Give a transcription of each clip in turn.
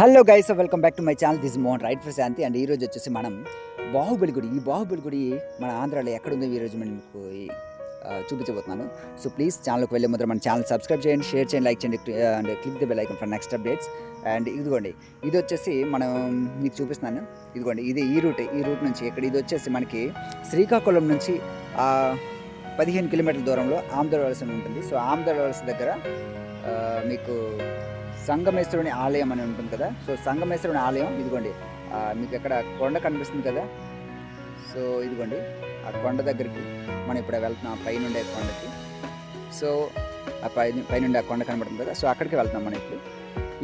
Hello guys welcome back to my channel this Mohan right for Shanti and ఈరోజు వచ్చేసి మనం బాహుబలి గుడి. ఈ బాహుబలి గుడి మన ఆంధ్రాలో ఎక్కడుందో ఈరోజు మనం మీకు చూపించబోతున్నాను. సో ప్లీజ్ ఛానల్కి వెళ్ళే ముందర మన ఛానల్ సబ్స్క్రైబ్ చేయండి షేర్ చేయండి లైక్ చేయండి and click the bell icon for next updates and ఇదిగోండి ఇది వచ్చేసి మనం మీకు చూపిస్తున్నాను. ఇదిగోండి ఇది ఈ రూట్ ఈ రూట్ నుంచి ఇక్కడ ఇది వచ్చేసి మనకి శ్రీకాకుళం నుంచి పదిహేను కిలోమీటర్ల దూరంలో ఆమ్దర్ వలస ఉంటుంది. సో ఆమ్దర్ వలస దగ్గర మీకు సంగమేశ్వరుని ఆలయం అని ఉంటుంది కదా? సో సంగమేశ్వరుని ఆలయం ఇదిగోండి. మీకు ఎక్కడ కొండ కనిపిస్తుంది కదా? సో ఇదిగోండి. ఆ కొండ దగ్గరికి మనం ఇప్పుడు వెళ్తున్నాం పైనుండే కొండకి. సో ఆ పై పైనుండే ఆ కొండ కనబడుతుంది కదా? సో అక్కడికి వెళ్తున్నాం మనం ఇప్పుడు.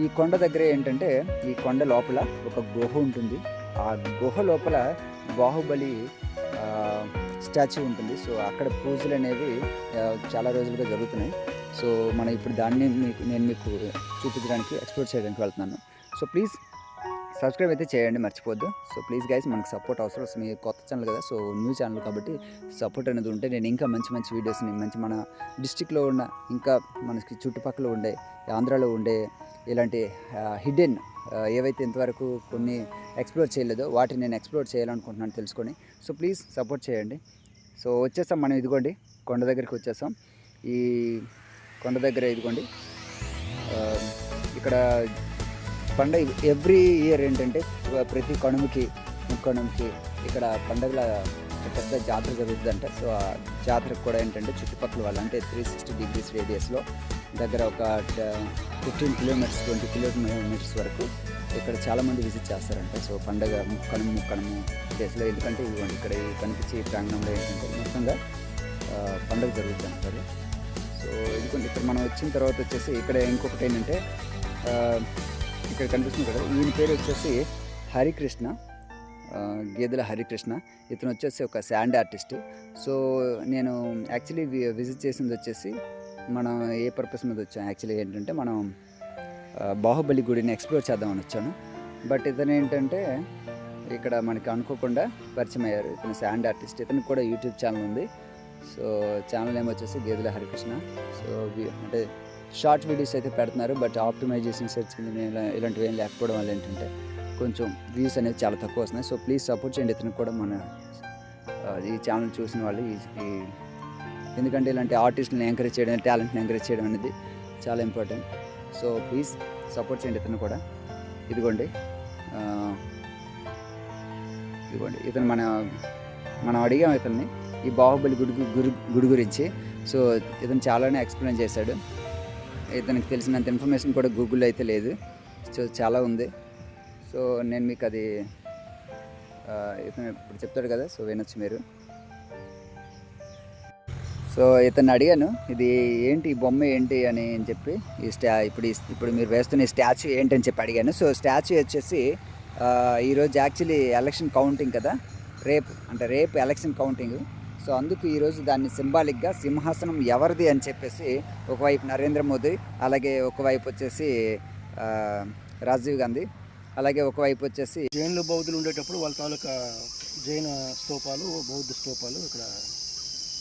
ఈ కొండ దగ్గర ఏంటంటే ఈ కొండ లోపల ఒక గుహ ఉంటుంది. ఆ గుహ లోపల బాహుబలి స్టాచ్యూ ఉంటుంది. సో అక్కడ పూజలు అనేవి చాలా రోజులుగా జరుగుతున్నాయి. సో మనం ఇప్పుడు దాన్ని మీకు నేను మీకు చూపించడానికి ఎక్స్ప్లోర్ చేయడానికి వెళ్తున్నాను. సో ప్లీజ్ సబ్స్క్రైబ్ అయితే చేయండి మర్చిపోద్దు. సో ప్లీజ్ గైస్ మనకు సపోర్ట్ అవసరం మీ కొత్త ఛానల్ కదా సో న్యూ ఛానల్ కాబట్టి సపోర్ట్ అనేది ఉంటే నేను ఇంకా మంచి మంచి వీడియోస్ని మంచి మన డిస్టిక్లో ఉన్న ఇంకా మనకి చుట్టుపక్కల ఉండే ఆంధ్రాలో ఉండే ఇలాంటి హిడెన్ ఏవైతే ఇంతవరకు కొన్ని ఎక్స్ప్లోర్ చేయలేదో వాటిని నేను ఎక్స్ప్లోర్ చేయాలనుకుంటున్నాను తెలుసుకొని. సో ప్లీజ్ సపోర్ట్ చేయండి. సో వచ్చేసాం మనం ఇదిగోండి కొండ దగ్గరికి వచ్చేసాం ఈ కొండ దగ్గర ఇదిగోండి. ఇక్కడ పండగ ఎవ్రీ ఇయర్ ఏంటంటే ప్రతి కనుమకి ముక్కనుమకి ఇక్కడ పండగల పెద్ద జాతర జరుగుతుందంట. సో ఆ జాతరకు కూడా ఏంటంటే చుట్టుపక్కల వాళ్ళు అంటే త్రీ సిక్స్టీ డిగ్రీస్ రేడియస్లో దగ్గర ఒక ఫిఫ్టీన్ కిలోమీటర్స్ ట్వంటీ కిలోమీటర్స్ వరకు ఇక్కడ చాలామంది విజిట్ చేస్తారంట. సో పండగ ముక్కను ముక్కనుము డేస్లో ఎందుకంటే ఇవ్వండి ఇక్కడ ఈ కనిపించే ప్రాంగణంలో ఏంటంటే మొత్తంగా ఆ, పండగ జరుగుతుంది అంటారు సో ఎందుకంటే ఇక్కడ మనం వచ్చిన తర్వాత వచ్చేసి ఇక్కడ ఇంకొకటి ఏంటంటే ఇక్కడ కనిపిస్తుంది కదా ఈయన పేరు వచ్చేసి హరికృష్ణ గేదెల హరికృష్ణ. ఇతను వచ్చేసి ఒక శాండ్ ఆర్టిస్ట్. సో నేను యాక్చువల్లీ విజిట్ చేసింది వచ్చేసి మనం ఏ పర్పస్ మీద వచ్చాం. యాక్చువల్లీ ఏంటంటే మనం బాహుబలి గుడిని ఎక్స్ప్లోర్ చేద్దామని వచ్చాను. బట్ ఇతను ఏంటంటే ఇక్కడ మనకి అనుకోకుండా పరిచయం అయ్యారు. ఇతను శాండ్ ఆర్టిస్ట్. ఇతనికి కూడా యూట్యూబ్ ఛానల్ ఉంది. సో ఛానల్ నేమ్ వచ్చేసి గేదెల హరికృష్ణ. సో అంటే షార్ట్ వీడియోస్ అయితే పెడుతున్నారు బట్ ఆప్టిమైజేషన్ సెర్చ్ ఇలాంటివి ఏం లేకపోవడం వల్ల ఏంటంటే కొంచెం వ్యూస్ అనేది చాలా తక్కువ వస్తున్నాయి. సో ప్లీజ్ సపోర్ట్ చేయండి ఇతను కూడా మన ఈ ఛానల్ చూసిన వాళ్ళు ఈ ఎందుకంటే ఇలాంటి ఆర్టిస్ట్ని ఎంకరేజ్ చేయడం టాలెంట్ని ఎంకరేజ్ చేయడం అనేది చాలా ఇంపార్టెంట్ సో ప్లీజ్ సపోర్ట్ చేయండి ఇతను కూడా. ఇదిగోండి ఇదిగోండి ఇతను మన మనం అడిగాం ఇతన్ని. ఈ బాహుబలి గుడి గురి గుడి గురించి. సో ఇతను చాలానే ఎక్స్ప్లెయిన్ చేశాడు. ఇతనికి తెలిసినంత ఇన్ఫర్మేషన్ కూడా గూగుల్లో అయితే లేదు. సో చాలా ఉంది. సో నేను మీకు అది ఇతను ఇప్పుడు చెప్తాడు కదా సో వినొచ్చు మీరు. సో ఇతను అడిగాను ఇది ఏంటి ఈ బొమ్మ ఏంటి అని అని చెప్పి ఈ స్టా ఇప్పుడు ఇప్పుడు మీరు వేస్తున్న ఈ స్టాచ్యూ ఏంటి అని చెప్పి అడిగాను. సో స్టాచ్యూ వచ్చేసి ఈరోజు యాక్చువల్లీ ఎలక్షన్ కౌంటింగ్ కదా రేపు అంటే రేపు ఎలక్షన్ కౌంటింగ్. సో అందుకు ఈరోజు దాన్ని సింబాలిక్గా సింహాసనం ఎవరిది అని చెప్పేసి ఒకవైపు నరేంద్ర మోదీ అలాగే ఒకవైపు వచ్చేసి రాజీవ్ గాంధీ అలాగే ఒకవైపు వచ్చేసి జైన్లు బౌద్ధులు ఉండేటప్పుడు వాళ్ళ తాలూకా జైన స్తూపాలు బౌద్ధ స్తూపాలు ఇక్కడ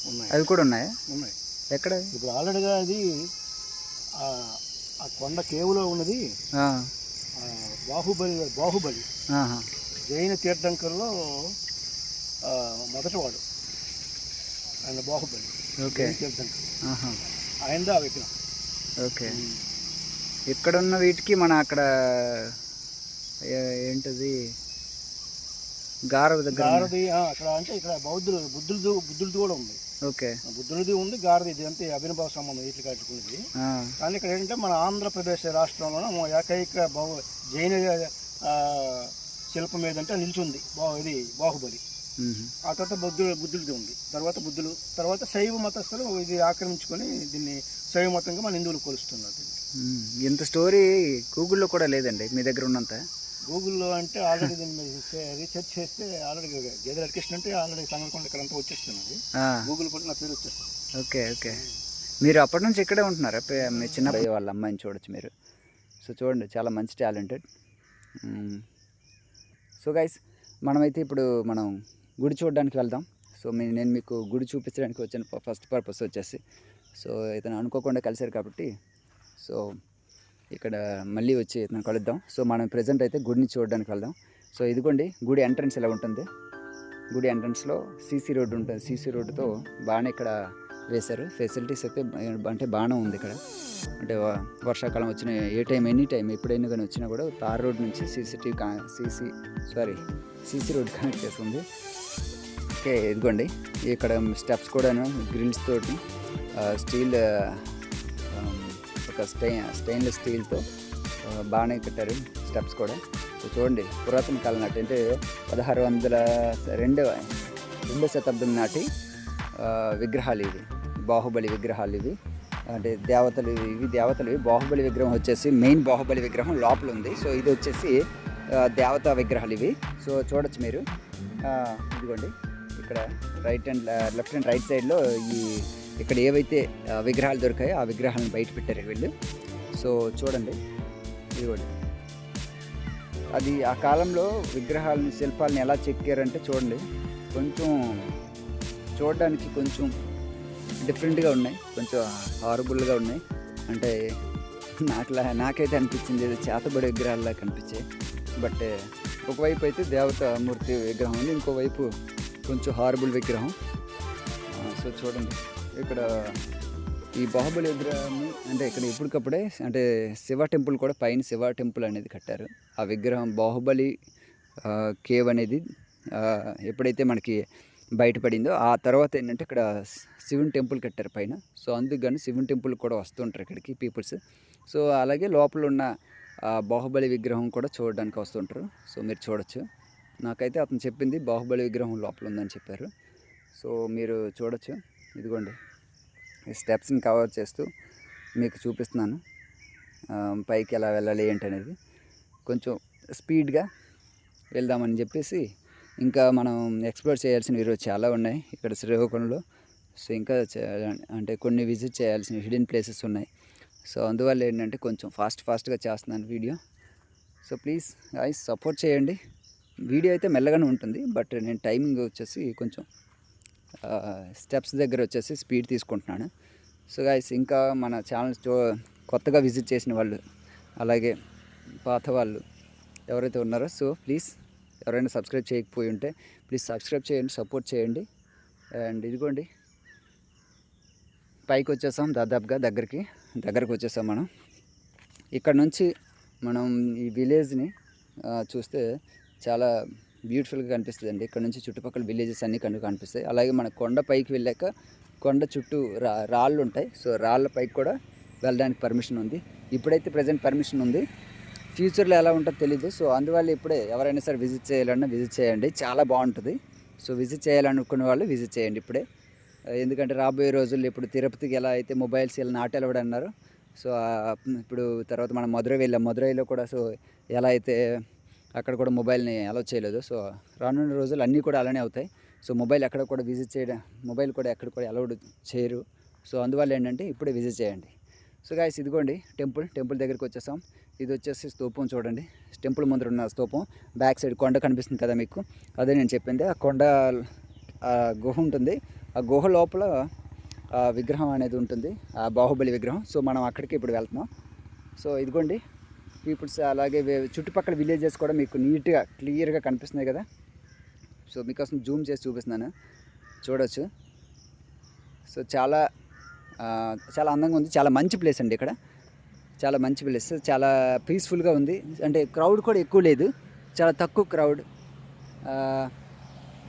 ఉన్నాయి. అవి కూడా ఉన్నాయా? ఉన్నాయి. ఎక్కడ? ఇప్పుడు ఆల్రెడీగా అది ఆ కొండ కేవులో ఉన్నది. బాహుబలి బాహుబలి. జైన తీర్థంకర్లో మొదటివాడు. ఆయన బాహుబలి. ఓకే. ఆయనదే ఆ విగ్రహం? ఓకే. ఇక్కడున్న వీటికి మన అక్కడ ఏంటది? ఉన్న- గారది ఆ, అక్కడ అంటే ఇక్కడ బౌద్ధులు బుద్ధులది బుద్ధులది కూడా ఉంది. ఓకే. బుద్ధులది ఉంది గారది ఇది అంతే అభినభావ సంబంధం వీటికి కట్టుకున్నది కానీ ఇక్కడ ఏంటంటే మన ఆంధ్రప్రదేశ్ రాష్ట్రంలో ఏకైక బహు జైన శిల్పం ఏదంటే నిల్చుంది బా ఇది బాహుబలి. ఆ తర్వాత బుద్ధుడు బుద్ధుడిది ఉంది. తర్వాత బుద్ధులు తర్వాత శైవ మతస్థులు ఇది ఆక్రమించుకొని దీన్ని శైవ మతంగా మన హిందువులు కొలుస్తున్నారు దీన్ని. ఇంత స్టోరీ గూగుల్లో కూడా లేదండి మీ దగ్గర ఉన్నంత? గూగుల్లో అంటే ఆల్రెడీ దీన్ని రీసెర్చ్ చేస్తే ఆల్రెడీ గేదెల కృష్ణ అంటే ఆల్రెడీ సంగకొండ ఇక్కడ అంతా వచ్చేస్తున్నది. గూగుల్ కూడా నా పేరు వచ్చేస్తుంది. Okay okay. మీరు అప్పటి నుంచి ఇక్కడే ఉంటున్నారా? మీ చిన్న వాళ్ళ అమ్మాయిని చూడొచ్చు మీరు. సో చూడండి చాలా మంచి టాలెంటెడ్. సో గైస్ మనమైతే ఇప్పుడు మనం గుడి చూడడానికి వెళ్దాం. సో మీ నేను మీకు గుడి చూపించడానికి వచ్చిన ఫస్ట్ పర్పస్ వచ్చేసి సో ఇతను అనుకోకుండా కలిశారు కాబట్టి సో ఇక్కడ మళ్ళీ వచ్చి ఇతను కలుద్దాం. సో మనం ప్రజెంట్ అయితే గుడిని చూడడానికి వెళ్దాం. సో ఇదిగోండి గుడి ఎంట్రన్స్ ఇలా ఉంటుంది. గుడి ఎంట్రన్స్లో సీసీ రోడ్డు ఉంటుంది. సీసీ రోడ్డుతో బాగానే ఇక్కడ వేశారు. ఫెసిలిటీస్ అయితే అంటే బాగానే ఉంది ఇక్కడ. అంటే వర్షాకాలం వచ్చిన ఏ టైం ఎనీ టైం ఎప్పుడైనా కానీ వచ్చినా కూడా తార్ రోడ్ నుంచి సీసీటీవీ కా CC sorry CC road connect చేస్తుంది. ఓకే ఇదిగోండి. ఇక్కడ స్టెప్స్ కూడాను గ్రిల్స్ తోటి స్టీల్ ఒక స్టెయిన్ స్టెయిన్లెస్ స్టీల్తో బాగానే కట్టారు స్టెప్స్ కూడా. సో చూడండి పురాతన కాలం నాటి అంటే పదహారు వందల రెండవ రెండో శతాబ్దం నాటి విగ్రహాలు ఇవి. బాహుబలి విగ్రహాలు ఇవి. అంటే దేవతలు ఇవి దేవతలు ఇవి. బాహుబలి విగ్రహం వచ్చేసి మెయిన్ బాహుబలి విగ్రహం లోపల ఉంది. సో ఇది వచ్చేసి దేవతా విగ్రహాలు ఇవి. సో చూడొచ్చు మీరు. ఇదిగోండి. ఇక్కడ right and left and right సైడ్లో ఈ ఇక్కడ ఏవైతే uh, విగ్రహాలు దొరికాయో ఆ విగ్రహాలను బయట పెట్టారు వీళ్ళు. సో చూడండి. ఇదిగోండి. అది ఆ కాలంలో విగ్రహాలని శిల్పాలని ఎలా చెక్కారంటే చూడండి. కొంచెం చూడడానికి కొంచెం డిఫరెంట్గా ఉన్నాయి. కొంచెం హారబుల్గా ఉన్నాయి. అంటే నాకులా నాకైతే అనిపించింది ఏదో చేతబడి విగ్రహాల్లా కనిపించాయి బట్ ఒకవైపు అయితే దేవత మూర్తి విగ్రహం ఉంది. ఇంకోవైపు కొంచెం హారబుల్ విగ్రహం. సో చూడండి ఇక్కడ ఈ బాహుబలి విగ్రహాన్ని అంటే ఇక్కడ ఇప్పటికప్పుడే అంటే శివ టెంపుల్ కూడా పైన శివ టెంపుల్ అనేది కట్టారు. ఆ విగ్రహం బాహుబలి కేవ్ అనేది ఎప్పుడైతే మనకి బయటపడిందో ఆ తర్వాత ఏంటంటే ఇక్కడ శివుని టెంపుల్ కట్టారు పైన. సో అందుకని శివుని టెంపుల్ కూడా వస్తుంటారు ఇక్కడికి పీపుల్స్. సో అలాగే లోపల ఉన్న బాహుబలి విగ్రహం కూడా చూడడానికి వస్తుంటారు. సో మీరు చూడొచ్చు. నాకైతే అతను చెప్పింది బాహుబలి విగ్రహం లోపల ఉందని చెప్పారు. సో మీరు చూడొచ్చు. ఇదిగోండి. ఈ స్టెప్స్ని కవర్ చేస్తూ మీకు చూపిస్తున్నాను. పైకి ఎలా వెళ్ళాలి ఏంటి అనేది కొంచెం స్పీడ్గా వెళ్దామని చెప్పేసి ఇంకా మనం ఎక్స్ప్లోర్ చేయాల్సిన ఈరోజు చాలా ఉన్నాయి. ఇక్కడ శ్రీకాకుళంలో సో ఇంకా అంటే కొన్ని విజిట్ చేయాల్సిన హిడెన్ ప్లేసెస్ ఉన్నాయి. సో అందువల్ల ఏంటంటే కొంచెం ఫాస్ట్ ఫాస్ట్గా చేస్తున్నాను video. So please guys support చేయండి. వీడియో అయితే మెల్లగానే ఉంటుంది బట్ నేను టైమింగ్ వచ్చేసి కొంచెం స్టెప్స్ దగ్గర వచ్చేసి స్పీడ్ తీసుకుంటున్నాను. సో గాయస్ ఇంకా మన ఛానల్ కొత్తగా విజిట్ చేసిన వాళ్ళు అలాగే పాత వాళ్ళు ఎవరైతే ఉన్నారో సో ప్లీజ్ ఎవరైనా సబ్స్క్రైబ్ చేయకపోయి ఉంటే ప్లీజ్ సబ్స్క్రైబ్ చేయండి సపోర్ట్ చేయండి. అండ్ ఇదిగోండి పైకి వచ్చేసాం దాదాపుగా దగ్గరికి దగ్గరకు వచ్చేసాం మనం. ఇక్కడ నుంచి మనం ఈ విలేజ్ని చూస్తే చాలా బ్యూటిఫుల్గా కనిపిస్తుంది అండి ఇక్కడ నుంచి చుట్టుపక్కల విలేజెస్ అన్నీ కనుక కనిపిస్తాయి. అలాగే మన కొండ పైకి వెళ్ళాక కొండ చుట్టూ రా రాళ్ళు ఉంటాయి. సో రాళ్ళ పైకి కూడా వెళ్ళడానికి పర్మిషన్ ఉంది. ఇప్పుడైతే ప్రజెంట్ పర్మిషన్ ఉంది. ఫ్యూచర్లో ఎలా ఉంటుందో తెలీదు. సో అందువల్ల ఇప్పుడే ఎవరైనా సరే విజిట్ చేయాలన్నా విజిట్ చేయండి. చాలా బాగుంటుంది. సో విజిట్ చేయాలనుకున్న వాళ్ళు విజిట్ చేయండి ఇప్పుడే. ఎందుకంటే రాబోయే రోజుల్లో ఇప్పుడు తిరుపతికి ఎలా అయితే మొబైల్స్ ఇలా నాట్ అన్నారు సో ఇప్పుడు తర్వాత మనం మధురై వెళ్ళాం. మధురైలో కూడా సో ఎలా అయితే అక్కడ కూడా మొబైల్ని అలౌ చేయలేదు. సో రానున్న రోజులు అన్నీ కూడా అలానే అవుతాయి. సో మొబైల్ ఎక్కడ కూడా విజిట్ చేయడం మొబైల్ కూడా ఎక్కడ కూడా అలౌడ్ చేయరు. సో అందువల్ల ఏంటంటే ఇప్పుడే విజిట్ చేయండి. సో గాయస్ ఇదిగోండి టెంపుల్ టెంపుల్ దగ్గరికి వచ్చేసాం. ఇది వచ్చేసి స్తూపం చూడండి. టెంపుల్ ముందర ఉన్న స్తూపం. బ్యాక్ సైడ్ కొండ కనిపిస్తుంది కదా మీకు. అదే నేను చెప్పింది. ఆ కొండ గుహ ఉంటుంది. ఆ గుహ లోపల విగ్రహం అనేది ఉంటుంది. ఆ బాహుబలి విగ్రహం. సో మనం అక్కడికి ఇప్పుడు వెళ్తున్నాం. సో ఇదిగోండి పీపుల్స్ అలాగే చుట్టుపక్కల విలేజెస్ కూడా మీకు నీట్గా క్లియర్గా కనిపిస్తున్నాయి కదా? సో మీకోసం జూమ్ చేసి చూపిస్తున్నాను. చూడొచ్చు. సో చాలా చాలా అందంగా ఉంది. చాలా మంచి ప్లేస్ అండి ఇక్కడ. చాలా మంచి ప్లేస్. చాలా పీస్ఫుల్గా ఉంది. అంటే క్రౌడ్ కూడా ఎక్కువ లేదు. చాలా తక్కువ క్రౌడ్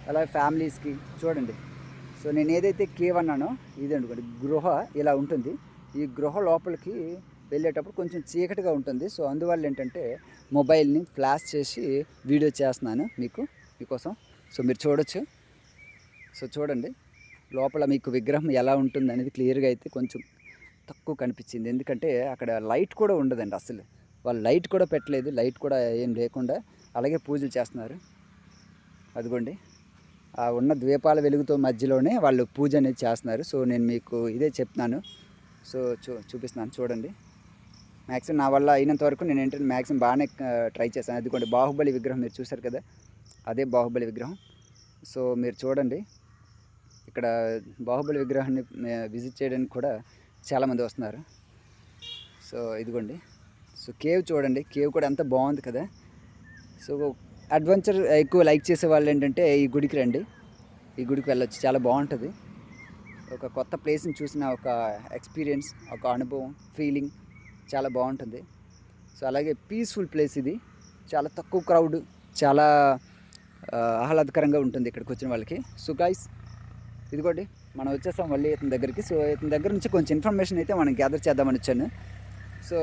అలాగే ఫ్యామిలీస్కి చూడండి. సో నేను ఏదైతే కేవ్ అన్నానో ఇది అనుకోండి గృహ ఇలా ఉంటుంది. ఈ గృహ లోపలికి వెళ్ళేటప్పుడు కొంచెం చీకటిగా ఉంటుంది. సో అందువల్ల ఏంటంటే మొబైల్ని ఫ్లాష్ చేసి వీడియో చేస్తున్నాను మీకు మీకోసం. సో మీరు చూడొచ్చు. సో చూడండి. లోపల మీకు విగ్రహం ఎలా ఉంటుంది అనేది క్లియర్గా అయితే కొంచెం తక్కువ కనిపించింది. ఎందుకంటే అక్కడ లైట్ కూడా ఉండదండి అసలు. వాళ్ళు లైట్ కూడా పెట్టలేదు. లైట్ కూడా ఏం లేకుండా అలాగే పూజలు చేస్తున్నారు. అదిగోండి. ఆ ఉన్న ద్వీపాల వెలుగుతో మధ్యలోనే వాళ్ళు పూజ అనేది చేస్తున్నారు. సో నేను మీకు ఇదే చెప్తున్నాను. సో చూ చూపిస్తున్నాను. చూడండి. మ్యాక్సిమం నా వల్ల అయినంత వరకు నేను ఏంటంటే మ్యాక్సిమం బాగానే ట్రై చేశాను. ఎందుకంటే బాహుబలి విగ్రహం మీరు చూశారు కదా? అదే బాహుబలి విగ్రహం. సో మీరు చూడండి. ఇక్కడ బాహుబలి విగ్రహాన్ని విజిట్ చేయడానికి కూడా చాలామంది వస్తున్నారు. సో ఇదిగోండి. సో కేవ్ చూడండి. కేవ్ కూడా ఎంత బాగుంది కదా? సో అడ్వెంచర్ ఎక్కువ లైక్ చేసే వాళ్ళు ఏంటంటే ఈ గుడికి రండి. ఈ గుడికి వెళ్ళొచ్చు. చాలా బాగుంటుంది. ఒక కొత్త ప్లేస్ని చూసిన ఒక ఎక్స్పీరియన్స్ ఒక అనుభవం ఫీలింగ్. చాలా బాగుంటుంది. సో అలాగే పీస్ఫుల్ ప్లేస్ ఇది. చాలా తక్కువ క్రౌడ్ చాలా ఆహ్లాదకరంగా ఉంటుంది ఇక్కడికి వచ్చిన వాళ్ళకి. సో గైస్ ఇదిగోండి మనం వచ్చేస్తాం మళ్ళీ ఇతని దగ్గరికి. సో ఇతని దగ్గర నుంచి కొంచెం ఇన్ఫర్మేషన్ అయితే మనం గ్యాదర్ చేద్దామని వచ్చాను. సో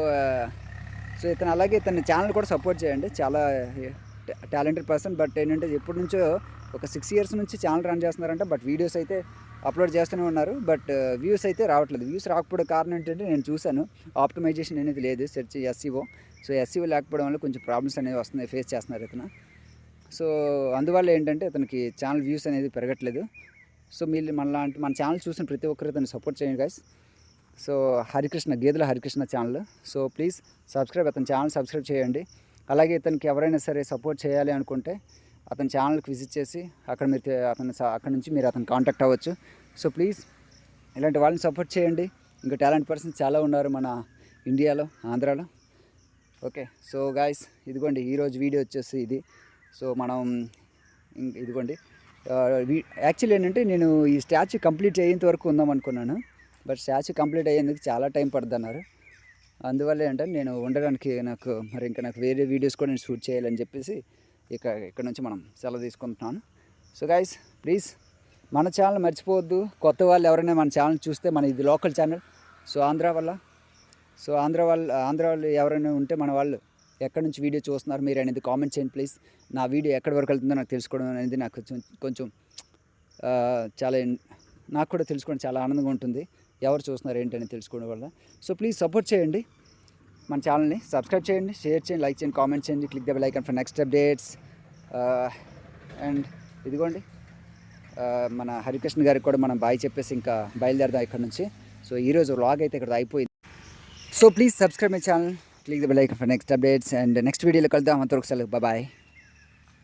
సో ఇతను అలాగే ఇతని ఛానల్ కూడా సపోర్ట్ చేయండి. చాలా టాలెంటెడ్ పర్సన్ బట్ ఏంటంటే ఎప్పటి నుంచో ఒక సిక్స్ ఇయర్స్ నుంచి ఛానల్ రన్ చేస్తున్నారంట. బట్ వీడియోస్ అయితే అప్లోడ్ చేస్తూనే ఉన్నారు బట్ వ్యూస్ అయితే రావట్లేదు. వ్యూస్ రాకపోవడం కారణం ఏంటంటే నేను చూశాను ఆప్టిమైజేషన్ అనేది లేదు సెర్చ్ ఎస్సీఓ సో ఎస్సీఓ లేకపోవడం వల్ల కొంచెం ప్రాబ్లమ్స్ అనేవి వస్తున్నాయి ఫేస్ చేస్తున్నారు ఇతను. సో అందువల్ల ఏంటంటే అతనికి ఛానల్ వ్యూస్ అనేది పెరగట్లేదు. సో మీరు మన లాంటి మన ఛానల్ చూసిన ప్రతి ఒక్కరు అతను సపోర్ట్ చేయండి guys so Harikrishna Gedela Harikrishna channel. So please subscribe అతని ఛానల్ సబ్స్క్రైబ్ చేయండి. అలాగే ఇతనికి ఎవరైనా సరే సపోర్ట్ చేయాలి అనుకుంటే అతని ఛానల్కి విజిట్ చేసి అక్కడ మీరు అతను స- అక్కడ నుంచి మీరు అతను కాంటాక్ట్ అవ్వచ్చు. సో ప్లీజ్ ఇలాంటి వాళ్ళని సపోర్ట్ చేయండి. ఇంకా టాలెంట్ పర్సన్స్ చాలా ఉన్నారు మన ఇండియాలో ఆంధ్రాలో. ఓకే సో గాయస్ ఇదిగోండి ఈరోజు వీడియో వచ్చేసి ఇది. సో మనం ఇదిగోండి. యాక్చువల్లీ ఏంటంటే నేను ఈ స్టాచ్యూ కంప్లీట్ అయ్యేంత వరకు ఉందాం అనుకున్నాను. బట్ స్టాచ్యూ కంప్లీట్ అయ్యేందుకు చాలా టైం పడుతున్నారు అన్నారు అందువల్ల ఏంటంటే నేను ఉండడానికి నాకు మరి ఇంకా నాకు వేరే వీడియోస్ కూడా నేను షూట్ చేయాలని చెప్పేసి ఇక ఇక్కడ నుంచి మనం సెలవు తీసుకుంటున్నాను. సో గైస్ ప్లీజ్ మన ఛానల్ మర్చిపోవద్దు. కొత్త వాళ్ళు ఎవరైనా మన ఛానల్ చూస్తే మన ఇది లోకల్ ఛానల్ సో ఆంధ్ర వల్ల సో ఆంధ్ర వాళ్ళు ఆంధ్ర వాళ్ళు ఎవరైనా ఉంటే మన వాళ్ళు ఎక్కడి నుంచి వీడియో చూస్తున్నారు మీరు అనేది కామెంట్ చేయండి ప్లీజ్ నా వీడియో ఎక్కడి వరకు వెళ్తుందో నాకు తెలుసుకోవడం అనేది నాకు కొంచెం కొంచెం చాలా నాకు కూడా తెలుసుకోవడం చాలా ఆనందంగా ఉంటుంది. ఎవరు చూస్తున్నారు ఏంటని తెలుసుకోవడం వల్ల. సో ప్లీజ్ సపోర్ట్ చేయండి. మన ఛానల్ని సబ్స్క్రైబ్ చేయండి షేర్ చేయండి లైక్ చేయండి కామెంట్ చేయండి click the bell icon for next updates. And ఇదిగోండి మన హరికృష్ణ గారికి కూడా మనం బాయ్ చెప్పేసి ఇంకా బయలుదేరదాం ఇక్కడ నుంచి. సో ఈరోజు వ్లాగ్ అయితే ఇక్కడ అయిపోయింది. So please subscribe my channel click the bell for next updates. And next వీడియోలో కలుద్దాం. అంతవరకు సెలవు. బాయ్